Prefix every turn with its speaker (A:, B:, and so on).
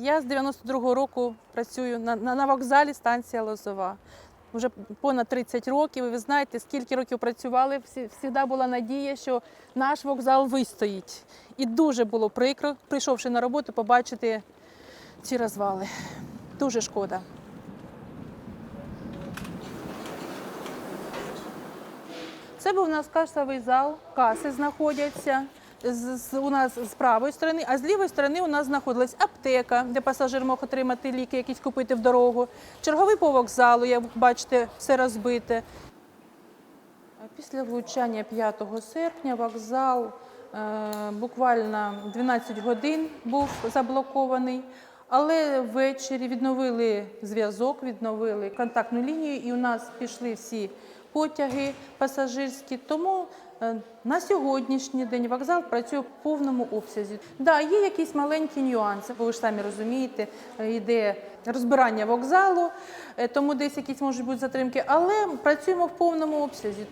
A: Я з 92-го року працюю на, на, вокзалі станція Лозова. Вже понад 30 років. І ви знаєте, скільки років працювали, завжди була надія, що наш вокзал вистоїть. І дуже було прикро, прийшовши на роботу, побачити ці розвали. Дуже шкода. Це був у касовий зал, каси знаходяться. З, у нас з правої сторони, а з лівої сторони у нас знаходилась аптека, де пасажир мог отримати ліки, якісь купити в дорогу. Черговий по вокзалу, як бачите, все розбите. Після влучання 5 серпня вокзал е, буквально 12 годин був заблокований, але ввечері відновили зв'язок, відновили контактну лінію, і у нас пішли всі потяги пасажирські. Тому е, на сьогоднішній день вокзал працює в повному обсязі. Да, є якісь маленькі нюанси, бо ви ж самі розумієте, е, йде розбирання вокзалу, е, тому десь якісь можуть бути затримки, але працюємо в повному обсязі.